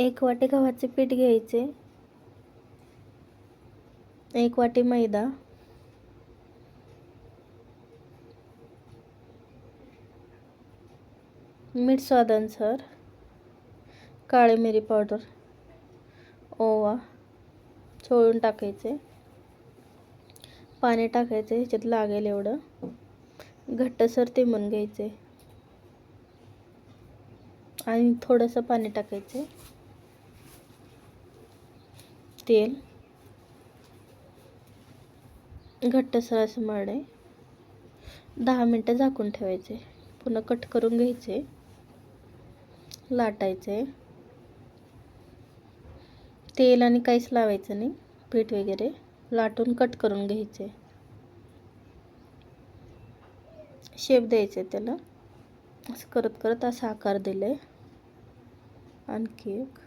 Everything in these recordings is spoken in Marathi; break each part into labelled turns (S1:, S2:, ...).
S1: एक वाटी गव्हाचे पीठ घ्यायचे. एक वाटी मैदा. मीठ स्वादानुसार काळी मिरी पावडर. ओवा. चोळून टाकायचे. पाणी टाकायचे ह्याच्यात लागेल एवढं. घट्टसर तिमून घ्यायचे. आणि थोडंसं पाणी टाकायचे. तेल घट्टसर असं मळणे दहा मिनटं झाकून ठेवायचे. पुन्हा कट करून घ्यायचे. लाटायचे. तेल आणि काहीच लावायचं नाही. पीठ वगैरे लाटून कट करून घ्यायचे. शेप द्यायचे त्याला. असं करत करत असा आकार दिले आणखी एक.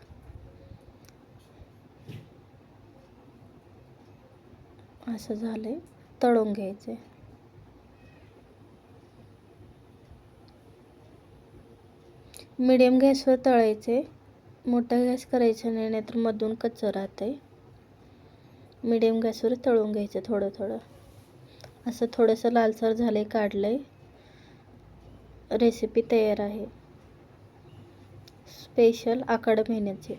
S1: असं झाले तळून आहे मिडियम गॅसवर तळायचे. मोठा गॅस करायचा नाही नाहीतर मधून कच्चं राहते मिडियम गॅसवर तळून घ्यायचं थोडं थोडं. असं थोडंसं लालसर झालं काढलं आहे रेसिपी तयार आहे. स्पेशल आखाड महिन्याची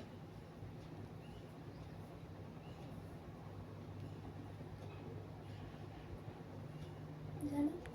S1: 你呢？